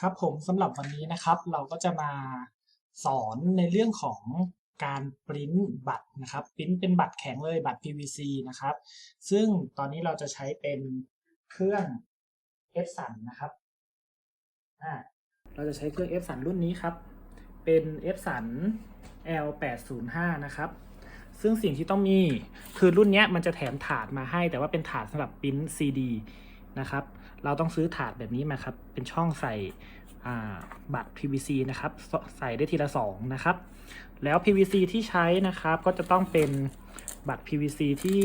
ครับผมสำหรับวันนี้นะครับ เราก็จะมาสอนในเรื่องของการปริ้นบัตรนะครับปริ้นเป็นบัตรแข็งเลยบัตร PVC นะครับ ซึ่งตอนนี้เราจะใช้เป็นเครื่อง Epson นะครับอ่าเราจะใช้เครื่อง Epson รุ่นนี้ครับ เป็น Epson L805 นะครับ ซึ่งสิ่งที่ต้องมีคือรุ่นนี้มันจะแถมถาดมาให้ แต่ว่าเป็นถาดสำหรับปริ้น CD นะครับ เราต้องซื้อถาดแบบนี้มาครับ เป็นช่องใส่บัตร PVC นะครับ ใส่ได้ทีละสองนะครับ แล้ว PVC ที่ใช้นะครับ ก็จะต้องเป็นบัตร PVC ที่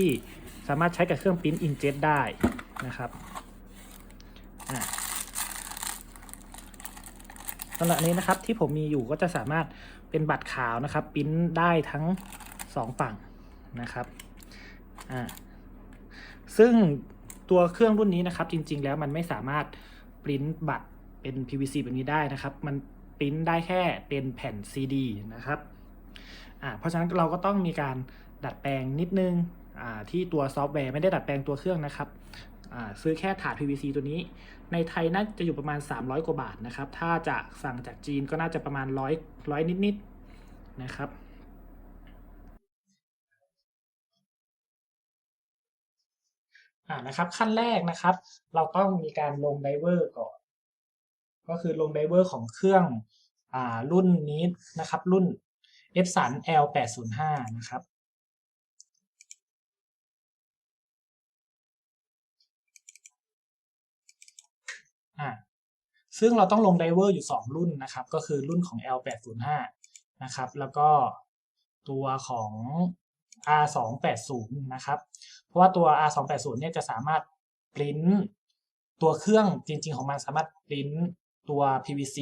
สามารถใช้กับเครื่องปริ้น inkjet ได้นะครับสำหรับนี้นะครับที่ผมมีอยู่ก็จะสามารถเป็นบัตรขาวนะครับปริ้นได้ทั้งสองฝั่งนะครับ อ่า ซึ่ง ตัวเครื่องรุ่นนี้นะครับจริง ๆ แล้วมันไม่สามารถปริ้นบัตรเป็น PVC แบบนี้ได้นะครับ มันปริ้นได้แค่เป็นแผ่น CD นะครับอ่าเพราะฉะนั้นเราก็ต้องมีการดัดแปลงนิดนึงอ่าที่ตัวซอฟต์แวร์ไม่ได้ดัดแปลงตัวเครื่องนะครับอ่าซื้อแค่ถาด PVC ตัวนี้ ในไทยน่าจะอยู่ประมาณ 300 กว่าบาทนะครับ ถ้าจะสั่งจากจีนก็น่าจะประมาณร้อยร้อยนิดๆนะครับ อ่านะครับขั้นแรกนะครับ เราต้องมีการลงไดเวอร์ก่อน ก็คือลงไดเวอร์ของเครื่องอ่ารุ่นนี้นะครับ รุ่น Epson L805 นะครับอ่าซึ่งเราต้องลงไดเวอร์อยู่ 2 รุ่นนะครับ ก็คือรุ่นของ L805 นะครับ แล้วก็ตัวของ R280 นะครับ เพราะว่าตัว R280 เนี่ยจะสามารถปริ้นตัวเครื่องจริง ๆ ของมันสามารถปริ้นตัว PVC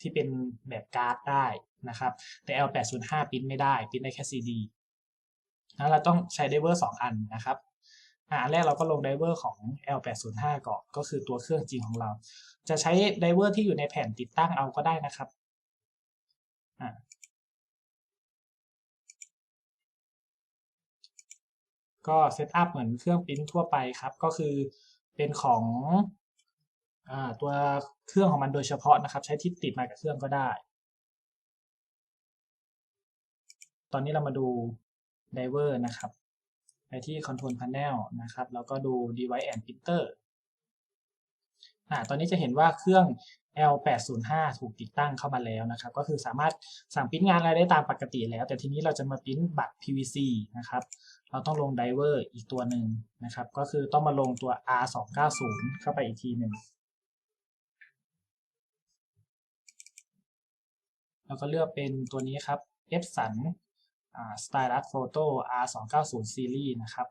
ที่เป็นแบบการ์ดได้นะครับ แต่ L805 ปริ้นไม่ได้ปริ้นได้แค่ CD นั้นเราต้องใช้ไดเวอร์2อันนะครับอ่าอันแรกเราก็ลงไดเวอร์ของ L805 ก่อนก็คือตัวเครื่องจริงของเรา จะใช้ไดเวอร์ที่อยู่ในแผ่นติดตั้งเอาก็ได้นะครับ อ่า ก็เซตอัพเหมือนเครื่องปริ้นทั่วไปครับ ก็คือเป็นของอตัวเครื่องของมันโดยเฉพาะนะครับ ใช้ที่ติดมากับเครื่องก็ได้ ตอนนี้เรามาดูไดเวอร์นะครับ ไปที่ Control Panel นะครับ แล้วก็ดู Device and Printer อ่าตอนนี้จะเห็นว่าเครื่อง L805 ถูกติดตั้งเข้ามาแล้วนะครับ ก็คือสามารถสั่งปริ้นงานอะไรได้ตามปกติแล้ว แต่ทีนี้เราจะมาปริ้นบัตร PVC นะครับ เราต้องลงไดเวอร์อีกตัวหนึ่งนะครับ ก็คือต้องมาลงตัว R290 เข้าไปอีกทีหนึ่ง แล้วก็เลือกเป็นตัวนี้ครับ Epson Stylus Photo R290 Series นะครับ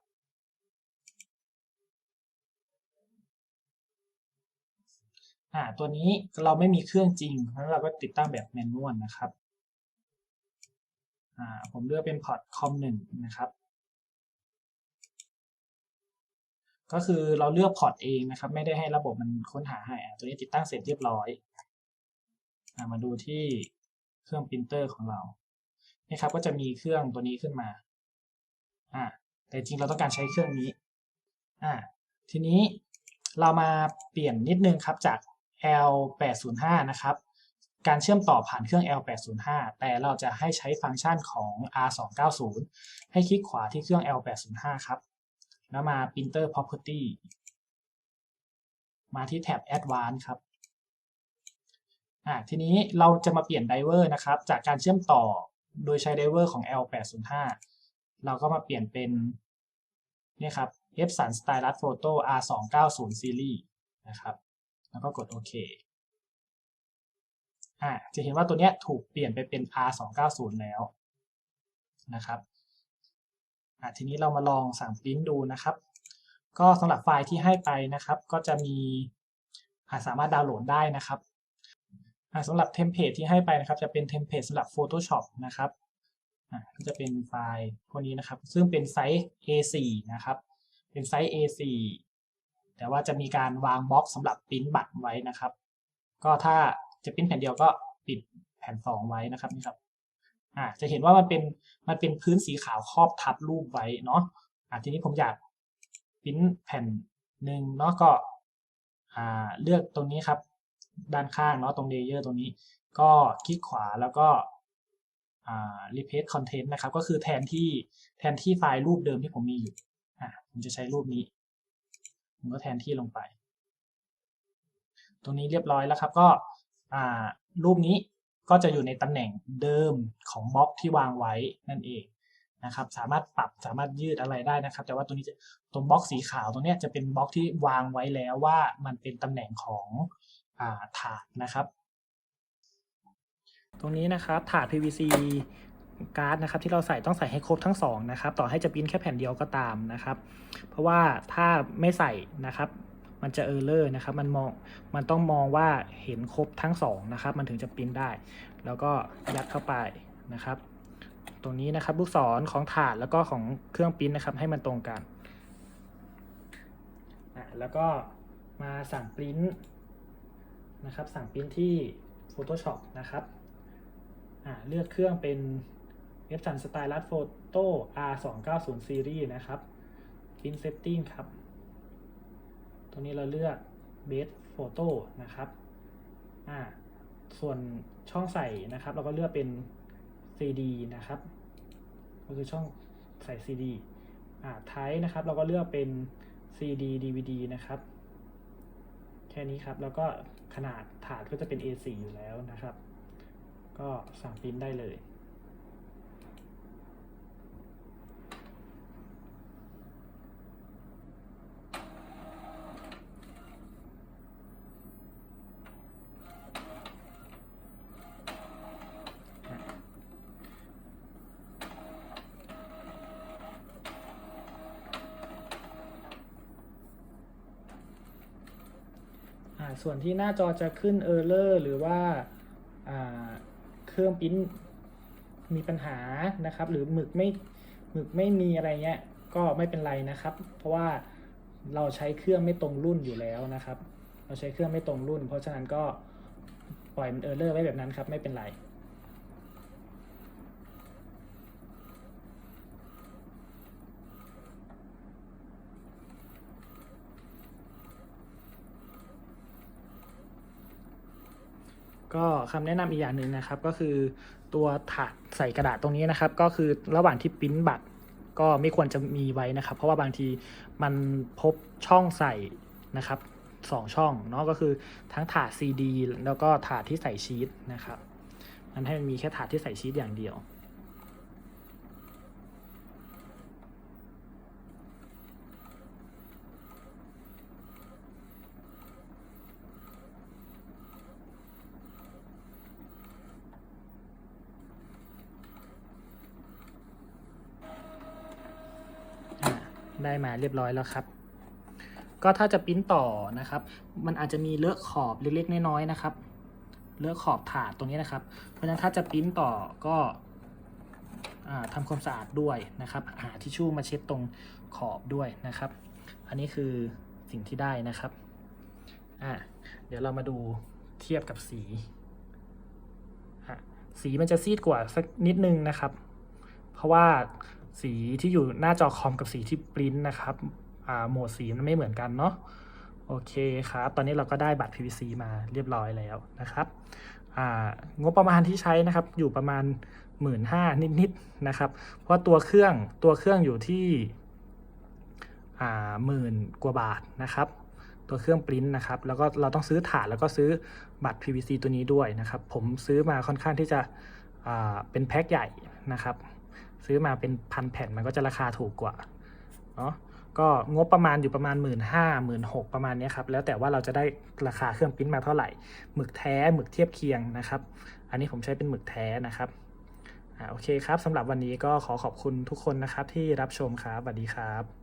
อ่าตัวนี้เราไม่มีเครื่องจริงเพราะฉะนั้นเราก็ติดตั้งแบบแมนนวลนะครับอ่าผมเลือกเป็นพอร์ตคอมหนึ่งนะครับ ก็คือเราเลือกพอร์ตเองนะครับ ไม่ได้ให้ระบบมันค้นหาให้ตัวนี้ติดตั้งเสร็จเรียบร้อยอ่ามาดูที่เครื่องปรินเตอร์ของเรานี่ครับก็จะมีเครื่องตัวนี้ขึ้นมาอ่าแต่จริงเราต้องการใช้เครื่องนี้อ่าทีนี้เรามาเปลี่ยนนิดนึงครับจาก L805 นะครับ การเชื่อมต่อผ่านเครื่อง L805 แต่เราจะให้ใช้ฟังก์ชันของ R290 ให้คลิกขวาที่เครื่อง L805 ครับ แล้วมา Printer Property มาที่แท็บ Advanced ครับอ่าทีนี้เราจะมาเปลี่ยนไดเวอร์นะครับ จากการเชื่อมต่อโดยใช้ไดเวอร์ของ L805 เราก็มาเปลี่ยนเป็นนี่ครับ Epson Stylus Photo R290 Series นะครับ แล้วก็กดโอเคอ่าจะเห็นว่าตัวเนี้ยถูกเปลี่ยนไปเป็น R290 แล้วนะครับอ่าทีนี้เรามาลองสั่งปริ้นดูนะครับ ก็สำหรับไฟล์ที่ให้ไปนะครับ ก็จะมีอ่าสามารถดาวน์โหลดได้นะครับอ่าสำหรับเทมเพลตที่ให้ไปนะครับ จะเป็นเทมเพลตสำหรับ Photoshop นะครับอ่าก็จะเป็นไฟล์พวกนี้นะครับ ซึ่งเป็นไซส์ A4 นะครับ เป็นไซส์ A4 แต่ว่าจะมีการวางบล็อกสำหรับปริ้นบัตรไว้นะครับ ก็ถ้าจะปริ้นแผ่นเดียวก็ปิดแผ่นสองไว้นะครับนี่ครับอ่าจะเห็นว่ามันเป็นมันเป็นพื้นสีขาวครอบทับรูปไว้เนาะอ่าทีนี้ผมอยากปริ้นแผ่นหนึ่งเนาะก็อ่าเลือกตรงนี้ครับ ด้านข้างเนาะตรงเลเยอร์ตรงนี้ ก็คลิกขวาแล้วก็อ่า replace content นะครับ ก็คือแทนที่แทนที่ไฟล์รูปเดิมที่ผมมีอยู่อ่าผมจะใช้รูปนี้ ผมก็แทนที่ลงไป ตรงนี้เรียบร้อยแล้วครับ ก็รูปนี้ก็จะอยู่ในตำแหน่งเดิมของบล็อกที่วางไว้นั่นเองนะครับ สามารถปรับสามารถยืดอะไรได้นะครับ แต่ว่าตัวนี้จะตรงบล็อกสีขาวตรงนี้จะเป็นบล็อกที่วางไว้แล้วว่ามันเป็นตำแหน่งของอาถาดนะครับ ตรงนี้นะครับถาด PVC การ์ดนะครับที่เราใส่ต้องใส่ให้ครบทั้งสองนะครับต่อให้จะปริ้นแค่แผ่นเดียวก็ตามนะครับ เพราะว่าถ้าไม่ใส่นะครับมันจะเออร์เลอร์นะครับมันมองมันต้องมองว่าเห็นครบทั้งสองนะครับมันถึงจะปริ้นได้ แล้วก็ยัดเข้าไปนะครับ ตรงนี้นะครับลูกศรของถาดแล้วก็ของเครื่องปริ้นนะครับให้มันตรงกันอะแล้วก็มาสั่งปริ้นนะครับสั่งปริ้นที่ Photoshop นะครับอ่าเลือกเครื่องเป็น Epson Stylus Photo R290 Series นะครับ Print Setting ครับ ตรงนี้เราเลือก Base Photo นะครับ อ่า ส่วนช่องใส่นะครับ เราก็เลือกเป็น CD นะครับ ก็คือช่องใส่ CD อ่าไทป์นะครับ เราก็เลือกเป็น CD DVD นะครับ แค่นี้ครับ แล้วก็ขนาดถาดก็จะเป็น A4 อยู่แล้วนะครับ ก็สั่งปริ้นได้เลย ส่วนที่หน้าจอจะขึ้น Error หรือว่าอ่าเครื่องพิมพ์มีปัญหานะครับ หรือหมึกไม่หมึกไม่มีอะไรเงี้ยก็ไม่เป็นไรนะครับ เพราะว่าเราใช้เครื่องไม่ตรงรุ่นอยู่แล้วนะครับ เราใช้เครื่องไม่ตรงรุ่น เพราะฉะนั้นก็ปล่อยมัน Error ไว้แบบนั้นครับ ไม่เป็นไร ก็คำแนะนำอีกอย่างหนึ่งนะครับ ก็คือตัวถาดใส่กระดาษตรงนี้นะครับ ก็คือระหว่างที่ปิ้นบัตรก็ไม่ควรจะมีไว้นะครับ เพราะว่าบางทีมันพบช่องใส่นะครับสองช่องเนาะก็คือทั้งถาด CD แล้วก็ถาดที่ใส่ชีตนะครับมันให้มันมีแค่ถาดที่ใส่ชีตอย่างเดียว อ่า ได้มาเรียบร้อยแล้วครับ ก็ถ้าจะปิ้นต่อนะครับ มันอาจจะมีเลอะขอบเล็กๆน้อยๆนะครับ เลอะขอบถาดตรงนี้นะครับ เพราะฉะนั้นถ้าจะปิ้นต่อก็อ่าทำความสะอาดด้วยนะครับ หาทิชชู่มาเช็ดตรงขอบด้วยนะครับ อันนี้คือสิ่งที่ได้นะครับอ่าเดี๋ยวเรามาดูเทียบกับสี สีมันจะซีดกว่าสักนิดนึงนะครับ เพราะว่า สีที่อยู่หน้าจอคอมกับสีที่ปริ้นนะครับโหมดสีมันไม่เหมือนกันเนาะโอเคครับ ตอนนี้เราก็ได้บัตร PVC มาเรียบร้อยแล้วนะครับงบประมาณที่ใช้นะครับอยู่ประมาณ 1 5ื่นนิดๆนะครับ เพราะตัวเครื่องตัวเครื่องอยู่ที่หมื่นกว่าบาทนะครับ ตัวเครื่องปริ้นนะครับ แล้วก็เราต้องซื้อถาดแล้วก็ซื้อบัตร PVC ตัวนี้ด้วยนะครับ ผมซื้อมาค่อนข้างที่จะเป็นแพ็คใหญ่นะครับ ซื้อมาเป็นพันแผ่นมันก็จะราคาถูกกว่าเนาะก็งบประมาณอยู่ประมาณ 1 5ื่นห้าหมื่นหกประมาณนี้ครับ แล้วแต่ว่าเราจะได้ราคาเครื่องปริ้นมาเท่าไหร่ หมึกแท้หมึกเทียบเคียงนะครับ อันนี้ผมใช้เป็นหมึกแท้นะครับอ่าโอเคครับสำหรับวันนี้ก็ขอขอบคุณทุกคนนะครับที่รับชมครับสวัสดีครับ